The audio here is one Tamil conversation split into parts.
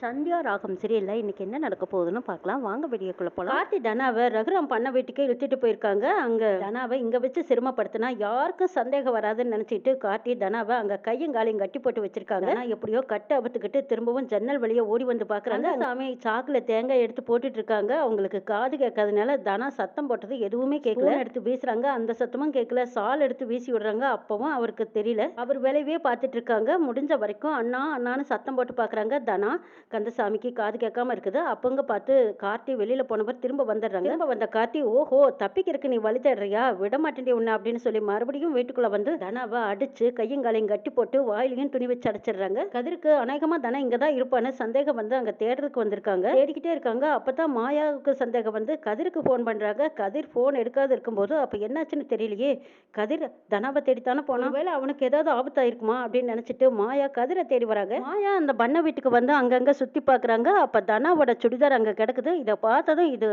சந்தியா ராகம் சீரியல்ல இன்னைக்கு என்ன நடக்க போகுதுன்னு பார்க்கலாம். வாங்க வீடியோக்குள்ள போலாம். கார்த்தி தனாவை ரகுராம் பண்ண வீட்டுக்கே இழுத்துட்டு போயிருக்காங்க. அங்க தனாவை இங்க வச்சு சிரமப்படுத்தினா யாருக்கும் சந்தேகம் வராதுன்னு நினைச்சிட்டு கார்த்தி தனாவை அங்க கையும் காலையும் கட்டி போட்டு வச்சிருக்காங்க. ஆனா எப்படியோ கட்ட அபத்துக்கிட்டு திரும்பவும் ஜன்னல் வழியா ஓடி வந்து பாக்குறாங்க சாமி சாக்குல தேங்காய் எடுத்து போட்டுட்டு இருக்காங்க. அவங்களுக்கு காது கேட்காதனால தனா சத்தம் போட்டது எதுவுமே கேட்கல எடுத்து வீசுறாங்க. அந்த சத்தமும் கேட்கல சால் எடுத்து வீசி விடுறாங்க. அப்பவும் அவருக்கு தெரியல. அவர் வேலையவே பார்த்துட்டு இருக்காங்க. முடிஞ்ச வரைக்கும் அண்ணா அண்ணான்னு சத்தம் போட்டு பாக்குறாங்க தனா. கந்தசாமிக்கு காது கேட்காம இருக்குது. அப்பங்க பார்த்து கார்த்தி வெளியில போனவர் திரும்ப வந்துடுறாங்க. திரும்ப வந்த கார்த்தி ஓஹோ தப்பிக்கிறதுக்கு நீ வழி தேடுறியா? விட மாட்டேன் உன்ன அப்படின்னு சொல்லி மறுபடியும் வீட்டுக்குள்ள வந்து தனாவை அடிச்சு கையும் காலையும் கட்டி போட்டு வாயிலையும் துணி வச்சு அடைச்சிடுறாங்க. கதிருக்கு அநேகமா தனா இங்கே தான் இருப்பான்னு சந்தேகம் வந்து அங்க தேடுறதுக்கு வந்திருக்காங்க. தேடிக்கிட்டே இருக்காங்க. அப்பதான் மாயாவுக்கு சந்தேகம் வந்து கதிருக்கு ஃபோன் பண்றாங்க. கதிர் ஃபோன் எடுக்காது இருக்கும்போது அப்ப என்னாச்சுன்னு தெரியலையே? கதிர் தனாவை தேடித்தானே போனா வேலை அவனுக்கு ஏதாவது ஆபத்தாயிருக்குமா? அப்படின்னு நினைச்சிட்டு மாயா கதிரை தேடி வராங்க. மாயா அந்த பண்ண வீட்டுக்கு வந்து அங்கங்க சுற்றி பார்க்குறாங்க அப்போ தனாவோட சுடிதார் அங்கே கிடக்குது. இதை பார்த்ததும் இது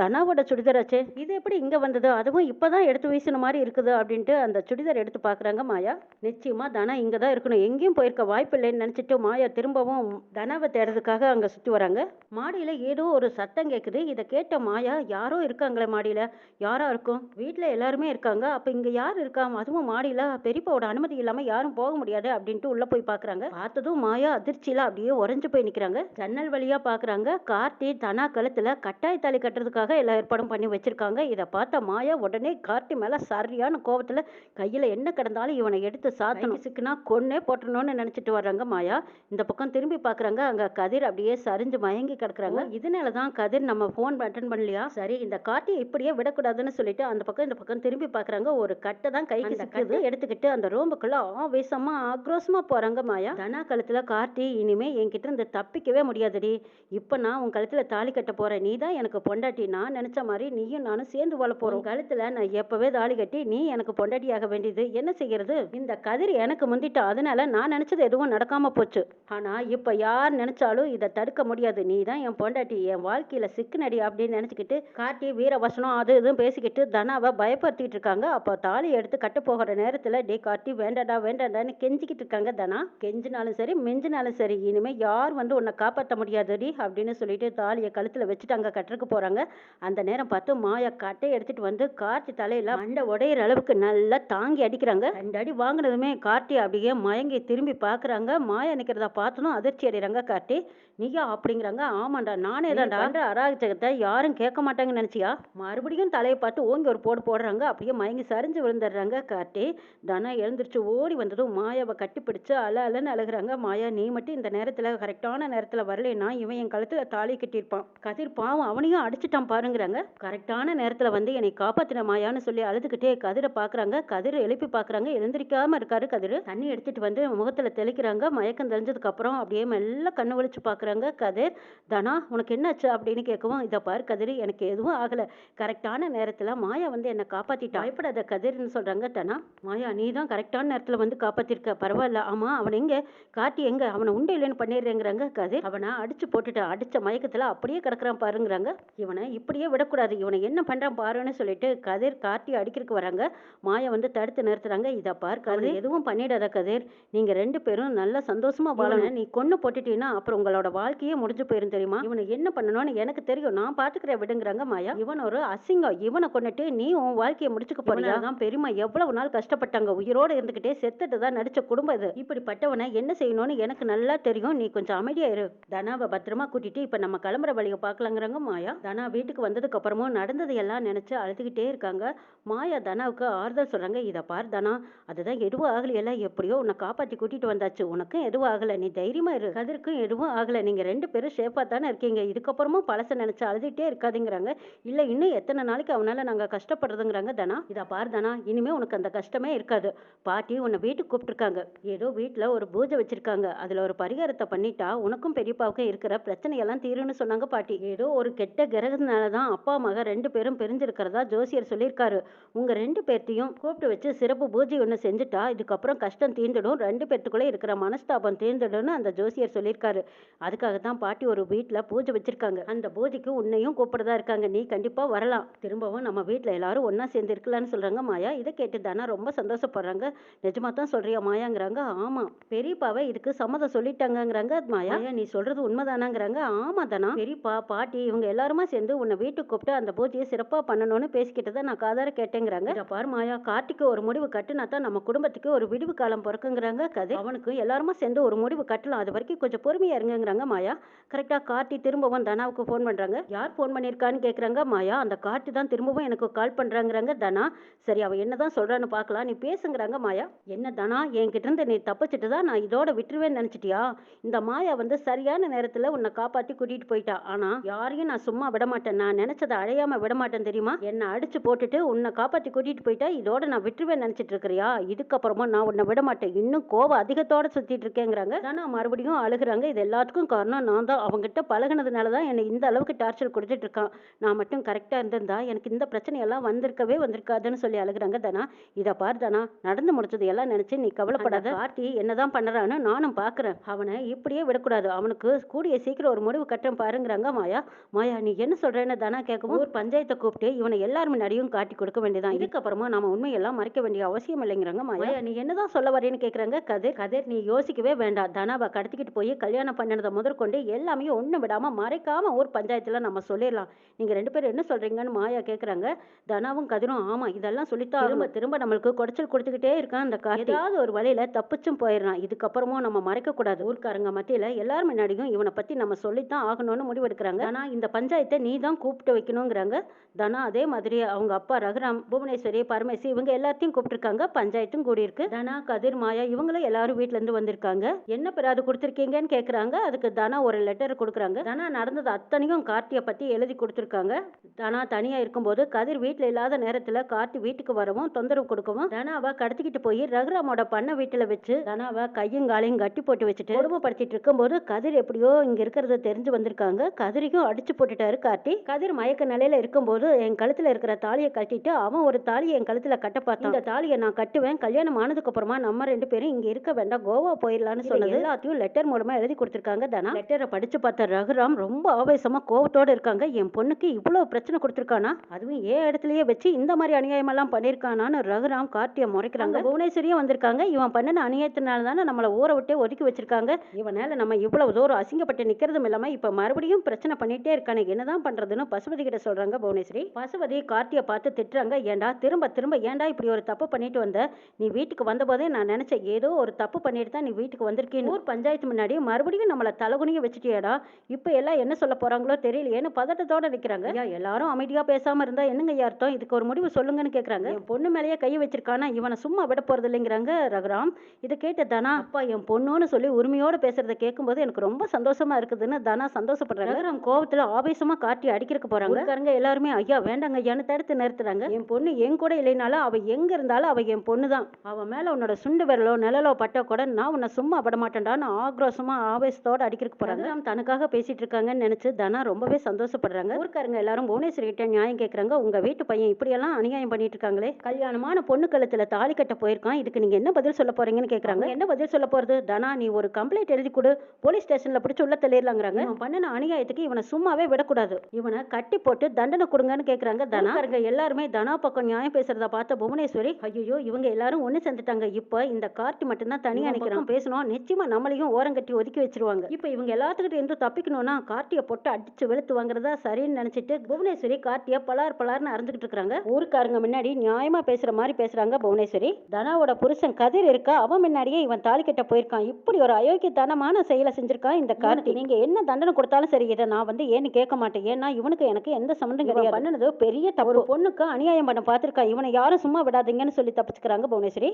தனாவோட சுடிதாராச்சே இது எப்படி இங்கே வந்தது? அதுவும் இப்போ தான் எடுத்து வீசின மாதிரி இருக்குது அப்படின்ட்டு அந்த சுடிதார் எடுத்து பார்க்குறாங்க மாயா. நிச்சயமாக தனா இங்கே தான் இருக்கணும். எங்கேயும் போயிருக்க வாய்ப்பு இல்லைன்னு நினச்சிட்டு மாயா திரும்பவும் தனாவை தேடுறதுக்காக அங்கே சுற்றி வராங்க. மாடியில் ஏதோ ஒரு சத்தம் கேட்குது இதை கேட்ட மாயா யாரோ இருக்காங்களே மாடியில்? யாரா இருக்கும்? வீட்டில் எல்லாருமே இருக்காங்க. அப்போ இங்கே யார் இருக்கா? அதுவும் மாடியில் பெரியப்பாவோட அனுமதி இல்லாமல் யாரும் போக முடியாது. அப்படின்ட்டு உள்ளே போய் பார்க்குறாங்க பார்த்ததும் மாயா அதிர்ச்சியில் அப்படியே உறைஞ்சு போய் நிக்கிறாங்க ஜன்னல் வழியா பாக்குறாங்க. கார்த்தி தனா கழுத்துல கட்டாய தாலி கட்டுறதுக்காக எல்லா ஏற்பாடும் பண்ணி வச்சிருக்காங்க. இதை பார்த்த மாயா உடனே கார்த்தி மேல சரியான கோவத்துல கையில என்ன கிடந்தாலும் இவனை எடுத்து சாத்தணும். சிக்குனா கொன்னே போட்டணும்னு நினைச்சிட்டு வர்றாங்க மாயா. இந்த பக்கம் திரும்பி பாக்குறாங்க. அங்க கதிர் அப்படியே சரிஞ்சு மயங்கி கிடக்குறாங்க. இதனாலதான் கதிர் நம்ம போன் அட்டன் பண்ணலையா? சரி இந்த கார்த்தியை இப்படியே விடக்கூடாதுன்னு சொல்லிட்டு அந்த பக்கம் இந்த பக்கம் திரும்பி பாக்குறாங்க. ஒரு கட்டை தான் கைக்கு சிக்குது. எடுத்துக்கிட்டு அந்த ரோம்புக்குள்ள ஆவேசமா ஆக்ரோஷமா போறாங்க மாயா. தனா கழுத்துல கார்த்தி இனிமே என்கிட்ட இருந்து தப்பிக்கவே முடியாதுடி. இப்போ நான் உன் கழுத்தில் தாலி கட்ட போகிறேன் நீ தான் எனக்கு பொண்டாட்டி. நான் நினச்ச மாதிரி நீயும் நானும் சேர்ந்து வாழ போகிறோம் கழுத்தில் நான் எப்போவே தாலி கட்டி நீ எனக்கு பொண்டாட்டியாக வேண்டியது என்ன செய்கிறது? இந்த கதிர் எனக்கு முந்திட்டா அதனால நான் நினச்சது எதுவும் நடக்காமல் போச்சு. ஆனால் இப்போ யார் நினச்சாலும் இதை தடுக்க முடியாது. நீ தான் என் பொண்டாட்டி. என் வாழ்க்கையில் சிக்குனடி அப்படின்னு நினச்சிக்கிட்டு காட்டி வீரவசனம் அது இதுவும் பேசிக்கிட்டு தனாவை பயப்படுத்திட்டு இருக்காங்க. அப்போ தாலி எடுத்து கட்ட போகிற நேரத்தில் டே காட்டி வேண்டாடா வேண்டாடான்னு கெஞ்சிக்கிட்டு இருக்காங்க தனா. கெஞ்சினாலும் சரி மிஞ்சினாலும் சரி. இனிமேல் யார் வந்து உன்னை காப்பாற்ற முடியாதுடி அப்படின்னு சொல்லிட்டு தாலியை கழுத்துல வச்சுட்டு அங்க கட்டுறக்கு போறாங்க. அந்த நேரம் பார்த்து மாயா கட்டை எடுத்துட்டு வந்து கார்த்தி தலையில மண்டை உடையிற அளவுக்கு நல்லா தாங்கி அடிக்கிறாங்க. ரெண்டு அடி வாங்கினதுமே கார்த்தி அப்படியே மயங்கி திரும்பி பாக்குறாங்க மாயா நிக்கிறத பார்த்ததும் அதிர்ச்சி அடைறாங்க கார்த்தி. நீயா அப்படிங்கிறாங்க. ஆமாண்டா நானே தான்டா பண்ற அராஜகத்தை யாரும் கேட்க மாட்டாங்கன்னு நினைச்சியா? மறுபடியும் தலையை பார்த்து ஓங்கி ஒரு போடு போடுறாங்க. அப்படியே மயங்கி சரிஞ்சு விழுந்துடுறாங்க கார்த்தி. தனா எழுந்திருச்சு ஓடி வந்ததும் மாயாவை கட்டிப்பிடிச்சு அல அலன்னு அழுகுறாங்க. மாயா நீ மட்டும் இந்த நேரத்துல கரெக்டான நேரத்துல வரலன்னா இவன் என் கழுத்துல தாலி கட்டியிருப்பான். கதிர் பாவம் அவனையும் அடிச்சுட்டான் பாருங்கிறாங்க. கரெக்டான நேரத்துல வந்து என்னை காப்பாத்தின மாயான்னு சொல்லி அழுதுகிட்டே கதிரை பாக்குறாங்க. கதிர் எழுப்பி பாக்குறாங்க. எழுந்திரிக்காம இருக்காரு கதிர். தண்ணி எடுத்துட்டு வந்து முகத்துல தெளிக்கிறாங்க. மயக்கம் தெளிஞ்சதுக்கு அப்புறம் அப்படியே மெல்ல கண்ணு வலிச்சு பாக்குறாங்க. கதிர் தனா உனக்கு என்னாச்சு? அப்படின்னு கேட்கவும் இதை பாரு கதிர் எனக்கு எதுவும் ஆகல. கரெக்டான நேரத்துல மாயா வந்து என்னை காப்பாத்திட்டா. பயப்படாத கதிர்னு சொல்றாங்க தனா. மாயா நீ தான் கரெக்டான நேரத்துல வந்து காப்பாத்திருக்க. பரவாயில்ல. ஆமா அவன் எங்க? காட்டி எங்க? அவனை உண்டு இல்லைன்னு பண்ணிடுறேங்கிறாங்க. கதிர் அவனை அடிச்சு போட்டுட்டு அடிச்ச மயக்கத்துல அப்படியே கிடக்குறான் பாருங்கிறாங்க. இவனை இப்படியே விடக்கூடாது. இவனை என்ன பண்றான் பாருன்னு சொல்லிட்டு கதிர் காட்டி அடிக்கிறதுக்கு வராங்க. மாயா வந்து தடுத்து நிறுத்துறாங்க. இதை பார் கதிர். எதுவும் பண்ணிடாத கதிர். நீங்க ரெண்டு பேரும் நல்லா சந்தோஷமா வாழணும். நீ கொன்னு போட்டுட்டீங்கன்னா அப்புறம் உங்களோட வாழ்க்கையே முடிஞ்சு போயிரும் தெரியுமா? இவனை என்ன பண்ணணும்னு எனக்கு தெரியும். நான் பாத்துக்கிறேன் விடுங்கிறாங்க மாயா. இவன் ஒரு அசிங்கம். இவனை கொன்னுட்டு நீ உன் வாழ்க்கையை முடிச்சுக்க போறியா? தான் பெரியமா எவ்வளவு நாள் கஷ்டப்பட்டாங்க. உயிரோட இருந்துகிட்டே செத்துட்டு தான் நடிச்ச குடும்பம் இது. இப்படிப்பட்டவனை என்ன செய்யணும்னு எனக்கு நல்லா தெரியும். நீ கொஞ்சம் அமைதியா இரு. தனாவை பத்திரமா கூட்டிட்டு இப்ப நம்ம கிளம்புற வழியை பார்க்கலாங்கிறாங்க மாயா. தனா வீட்டுக்கு வந்ததுக்கு அப்புறமும் நடந்ததை எல்லாம் நினைச்சு அழுதுகிட்டே இருக்காங்க. மாயா தனாவுக்கு ஆறுதல் சொல்றாங்க இதை பார் தனா அதுதான் எதுவும் ஆகலையல்ல. எப்படியோ உன்னை காப்பாத்தி கூட்டிட்டு வந்தாச்சு. உனக்கும் எதுவும் ஆகல. நீ தைரியமா இரு. கதிர்க்கும் எதுவும் ஆகல. நீங்க ரெண்டு பேரும் சேஃபா தானே இருக்கீங்க. இதுக்கப்புறமும் பழச நினைச்சு அழுதுகிட்டே இருக்காதுங்கிறாங்க. இல்ல இன்னும் எத்தனை நாளைக்கு அவனால நாங்க கஷ்டப்படுறதுங்கிறாங்க தனா. இதை பார் தனா இனிமே உனக்கு அந்த கஷ்டமே இருக்காது. பாட்டி உன்னை வீட்டுக்கு கூப்பிட்டுருக்காங்க. ஏதோ வீட்டுல ஒரு பூஜை வச்சிருக்காங்க. அதுல ஒரு பரிகாரத்தை பண்ணிட்டா உனக்கும் பெரியப்பாவுக்கும் இருக்கிற பிரச்சனையெல்லாம் தீரும்னு சொன்னாங்க பாட்டி. ஏதோ ஒரு கெட்ட கிரகத்தினால தான் அப்பா மக ரெண்டு பேரும் பிரிஞ்சிருக்கிறதா ஜோசியர் சொல்லியிருக்காரு. உங்கள் ரெண்டு பேர்த்தையும் கூப்பிட்டு வச்சு சிறப்பு பூஜை ஒன்று செஞ்சுட்டா இதுக்கப்புறம் கஷ்டம் தீர்ந்துடும். ரெண்டு பேர்த்துக்குள்ளே இருக்கிற மனஸ்தாபம் தீர்ந்துடும்னு அந்த ஜோசியர் சொல்லியிருக்காரு. அதுக்காக தான் பாட்டி ஒரு வீட்டில் பூஜை வச்சுருக்காங்க. அந்த பூஜைக்கு உன்னையும் கூப்பிடுறதா இருக்காங்க. நீ கண்டிப்பாக வரலாம். திரும்பவும் நம்ம வீட்டில் எல்லாரும் ஒன்றா சேர்ந்து இருக்கலாம்னு சொல்கிறாங்க மாயா. இதை கேட்டு தானா ரொம்ப சந்தோஷப்படுறாங்க. நிஜமாக தான் சொல்கிறியா மாயாங்கிறாங்க. ஆமாம் பெரியப்பாவை இதுக்கு சம்மதம் சொல்லிட்டாங்கங்கிறாங்க மாயா. ஐயா நீ சொல்றது உண்மைதானாங்கிறாங்க. ஆமா தானா. பெரியப்பா பாட்டி இவங்க எல்லாருமா சேர்ந்து உன்னை வீட்டுக்கு கூப்பிட்டு அந்த பூஜையை சிறப்பா பண்ணணும்னு பேசிக்கிட்டதை நான் காதார கேட்டேங்கிறாங்க. பாரு மாயா. கார்த்திக்கு ஒரு முடிவு கட்டுனா தான் நம்ம குடும்பத்துக்கு ஒரு விடிவு காலம் பிறக்குங்கிறாங்க கதை. அவனுக்கு எல்லாருமா சேர்ந்து ஒரு முடிவு கட்டலாம். அது வரைக்கும் கொஞ்சம் பொறுமையா இருங்கங்கிறாங்க மாயா. கரெக்டா கார்த்தி திரும்பவும் தனாவுக்கு ஃபோன் பண்றாங்க. யார் ஃபோன் பண்ணியிருக்கான்னு கேக்குறாங்க மாயா. அந்த கார்த்தி தான் திரும்பவும் எனக்கு கால் பண்றாங்கிறாங்க தனா. சரி அவ என்னதான் சொல்றான்னு பார்க்கலாம். நீ பேசுங்கிறாங்க மாயா. என்ன தனா? என்கிட்ட இருந்து நீ தப்பிச்சிட்டு தான் நான் இதோட விட்டுருவேன்னு நினைச்சிட்டியா? இந்த மாயா வந்து சரியான நேரத்துல உன்னை காப்பாத்தி கூட்டிட்டு போயிட்டா. ஆனா யாரையும் நான் சும்மா விட மாட்டேன் நான் நினைச்சதை அழையாம விட மாட்டேன் தெரியுமா? என்ன அடிச்சு போட்டுட்டு உன்னை காப்பாத்தி கூட்டிட்டு போயிட்டா இதோட நான் விட்டுருவேன் நினைச்சிட்டு இருக்கிறியா? இதுக்கப்புறமா நான் உன்னை விட மாட்டேன் இன்னும் கோவம் அதிகத்தோட சுத்திட்டு இருக்கேங்கிறாங்க. ஆனா மறுபடியும் அழுகுறாங்க. இது எல்லாத்துக்கும் காரணம் நான் தான். அவங்ககிட்ட பழகுனதுனால தான் என்னை இந்த அளவுக்கு டார்ச்சர் கொடுத்துட்டு இருக்கான். நான் மட்டும் கரெக்டா இருந்திருந்தா எனக்கு இந்த பிரச்சனையெல்லாம் வந்திருக்கவே வந்திருக்காதுன்னு சொல்லி அழுகுறாங்க தானா. இதை பாரு தானா. நடந்து முடிச்சது எல்லாம் நினைச்சு நீ கவலைப்படாத. கார்த்தி என்னதான் பண்றான்னு நானும் பாக்குறேன். அவனை இப்படியே விடக்கூடாது. அவனுக்கு கூடிய சீக்கிரம் ஒரு முடிவு கட்டம் பாருங்கிறாங்க மாயா. மாயா நீ என்ன சொல்றேன்னு தானா கேட்கவும் ஒரு பஞ்சாயத்தை கூப்பிட்டு இவனை எல்லார் முன்னாடியும் காட்டி கொடுக்க வேண்டியதான் இதுக்கப்புறமா நாம உண்மையெல்லாம் மறைக்க வேண்டிய அவசியம் இல்லைங்கிறாங்க மாயா. நீ என்னதான் சொல்ல வரேன்னு கேக்குறாங்க? கதிர். கதிர் நீ யோசிக்கவே வேண்டாம். தனாவை கடத்திக்கிட்டு போய் கல்யாணம் பண்ணினதை முதற்கொண்டு எல்லாமே ஒண்ணு விடாம மறைக்காம ஒரு பஞ்சாயத்துல நம்ம சொல்லிடலாம். நீங்க ரெண்டு பேரும் என்ன சொல்றீங்கன்னு மாயா கேக்குறாங்க. தனாவும் கதிரும் ஆமா இதெல்லாம் சொல்லித்தான் திரும்ப திரும்ப நம்மளுக்கு குடைச்சல் கொடுத்துக்கிட்டே இருக்கான் அந்த கார்த்தி. ஏதாவது ஒரு வழியில தப்பிச்சும் போயிடுறான் இதுக்கப்புறமும் நம்ம மறைக்க கூடாது. ஊர்க்காரங்க மத்தியில எல்லார் முன்னாடியும் இவனை பத்தி நம்ம சொல்லித்தான் ஆகணும்னு முடிவெடுக்கிறாங்க ஆனா இந்த பஞ்சாயத்தை நீ தான் கூப்பிட்டு வைக்கணுங்கிறாங்க. தனா அதே மாதிரி அவங்க அப்பா ரகுராம் புவனேஸ்வரி பரமேசி இவங்க எல்லாத்தையும் கூப்பிட்டுருக்காங்க. பஞ்சாயத்தும் கூடியிருக்கு. தனா கதிர் மாயா இவங்களும் எல்லாரும் வீட்ல இருந்து வந்திருக்காங்க. என்ன பிராது கொடுத்துருக்கீங்கன்னு கேக்குறாங்க. அதுக்கு தனா ஒரு லெட்டர் கொடுக்குறாங்க. தனா நடந்தது அத்தனையும் கார்த்திய பத்தி எழுதி கொடுத்துருக்காங்க. தனா தனியா இருக்கும்போது கதிர் வீட்டில் இல்லாத நேரத்துல கார்த்தி வீட்டுக்கு வரவும் தொந்தரவு கொடுக்கவும் தனாவை கடத்திக்கிட்டு போய் ரகுராமோட பண்ண வீட்டுல வச்சு தனாவை கையும் காலையும் கட்டி போட்டு வச்சுட்டு கொடுமைப்படுத்திட்டு இருக்கும்போது கதிர் எப்படியோ இங்க இருக்கிறது தெரிஞ்சு வந்திருக்காங்க. கதிரையும் அடிச்சு போட்டுட்டாரு கார்த்தி. கதிர் மயக்க நிலையில இருக்கும்போது என் கழுத்துல இருக்கிற தாலியை கட்டிட்டு அவன் ஒரு தாலியை என் கழுத்துல கட்ட பார்த்தான். இந்த தாலியை நான் கட்டுவேன். கல்யாணம் ஆனதுக்கு அப்புறமா நம்ம ரெண்டு பேரும் இங்க இருக்க வேண்டாம். கோவா போயிடலாம்னு சொன்னது. எல்லாத்தையும் லெட்டர் மூலமா எழுதி கொடுத்திருக்காங்க தானா. லெட்டரை படிச்சு பார்த்த ரகுராம் ரொம்ப ஆவேசமா கோவத்தோட இருக்காங்க. என் பொண்ணுக்கு இவ்வளவு பிரச்சனை கொடுத்திருக்கானா? அதுவும் ஏன் இடத்துலயே வச்சு இந்த மாதிரி அநியாயம் எல்லாம் பண்ணிருக்கானான்னு ரகுராம் கார்த்திய முறைக்கிறாங்க. புவனேஸ்வரியும் வந்திருக்காங்க. இவன் பண்ணின அநியாயத்தினால தானே நம்மள ஊரை விட்டே ஒதுக்கி வச்சிருக்காங்க. இவனால நம்ம இவ்வளவு தூரம் அசிங்கப்பட்டு நிக்கிறதும் இல்லாம இப்ப மறுபடியும் பிரச்சனை பண்ணிட்டே இருக்கானே. என்னதான் பண்றதுன்னு பசுபதி கிட்ட சொல்றாங்க புவனேஸ்வரி. பசுபதி கார்த்திய பார்த்து திட்டுறாங்க. ஏன்டா திரும்ப திரும்ப ஏன்டா இப்படி ஒரு தப்பு பண்ணிட்டு வந்த? நீ வீட்டுக்கு வந்தபோதே நான் நினைச்சேன் ஏதோ ஒரு தப்பு பண்ணிட்டு தான் நீ வீட்டுக்கு வந்திருக்கேன் ஊர் பஞ்சாயத்து முன்னாடி மறுபடியும் நம்மளை தலகுனிய வச்சுட்டியாடா. இப்ப எல்லாம் என்ன சொல்ல போறாங்களோ தெரியலையேன்னு பதட்டத்தோட நிற்கிறாங்க ஐயா எல்லாரும் அமைதியா பேசாம இருந்தா என்னங்க ஐயா அர்த்தம்? இதுக்கு ஒரு முடிவு சொல்லுங்கன்னு கேக்குறாங்க. என் பொண்ணு மேலேயே கை வச்சிருக்கானா? இவனை சும்மா விட போறது இல்லைங்கிறாங்க ரகுராம். இதை கேட்ட தனா அப்பா என் பொண்ணுன்னு சொல்லி உரிமையோட பேசுறத கேட்கும்போது எனக்கு ரொம்ப சந்தோஷமா இருக்குதுன்னு தனா சந்தோஷப்படுறாங்க. ரகுராம் கோவத்துல ஆவேசமா காட்டி அடிக்கிறதுக்கு போறாங்க. ஊர்க்காரங்க எல்லாருமே ஐயா வேண்டாங்க ஐயான்னு தடுத்து நிறுத்துறாங்க. என் பொண்ணு என் கூட இல்லைனாலும் அவ எங்க இருந்தாலும் அவ என் பொண்ணு தான் அவ மேல உன்னோட சுண்டு விரலோ நிழலோ பட்ட கூட நான் உன்னை சும்மா விட மாட்டேன்டான்னு ஆக்ரோஷமா ஆவேசத்தோட அடிக்கிறதுக்கு போறாங்க. ரகுராம் தனக்காக பேசிட்டு இருக்காங்கன்னு நினைச்சு தனா ரொம்பவே சந்தோஷப்படுறாங்க. ஊர்க்காரங்க எல்லாரும் புவனேஸ்வரி கிட்ட நியாயம் கேக்குறாங்க. உங்க வீட்டு பையன் இப்படியெல்லாம் அநியாயம் பண்ணிட்டு இருக்காங்களே கல்யாணமான பொண்ணு கழுத்துல தாலி கட்ட போயிருக்கான். இதுக்கு நீங்க என்ன பதில் சொல்ல போறீங்கன்னு கேக்குறாங்க. என்ன பதில் சொல்ல போறது? தனா நீ ஒரு கம்ப்ளைண்ட் எழுதி கொடு. போலீஸ் ஸ்டேஷன்ல பிடிச்சு உள்ள தள்ளிடலாங்கிறாங்க இவன் பண்ணின அநியாயத்துக்கு இவனை சும்மாவே விடக்கூடாது. இவனை கட்டி போட்டு தண்டனை கொடுங்கன்னு கேக்குறாங்க தனா. ஊர்க்காரங்க எல்லாருமே தனா பக்கம் நியாயம் பேசுறத பார்த்த புவனேஸ்வரி ஐயோ இவங்க எல்லாரும் ஒண்ணு சேர்ந்துட்டாங்க. இப்ப இந்த கார்த்தி மட்டும்தான் தனியா நிக்கிறோம் பேசணும். நிச்சயமா நம்மளையும் ஓரங்கட்டி ஒதுக்கி வச்சிருவாங்க. இப்ப இவங்க எல்லாத்துக்கிட்ட இருந்து தப்பிக்கணும்னா கார்த்திய பொட்டு அடிச்சு வெளுத்து வாங்குறதா சரின்னு நினைச்சிட்டு புவனேஸ்வரி கார்த்திய பலார் பலார்னு அரைஞ்சுக்கிட்டு இருக்காங்க ஊருக்காரங்க முன்னாடி நியாயமா பேசுற மாதிரி பேசுறாங்க புவனேஸ்வரி. தனாவோட புருஷன் கதிர் இருக்கா? அவன் முன்னாடியே இவன் தாலி கட்ட போயிருக்கான். இப்படி ஒரு அயோக்கியத்தனமான செயலை செஞ்சிருக்கான் இந்த கார்த்தி நீங்க என்ன தண்டனை கொடுத்தாலும் சரி இதை நான் வந்து ஏன்னு கேட்க மாட்டேன். ஏன்னா இவனுக்கு எனக்கு எந்த சம்மந்தம் கிடையாது. பண்ணது பெரிய தப்பு. ஒரு பொண்ணுக்கு அநியாயம் பண்ண பார்த்திருக்கான் இவனை யாரும் சும்மா விடாதீங்கன்னு சொல்லி தப்பிச்சுக்கிறாங்க புவனேஸ்வரி.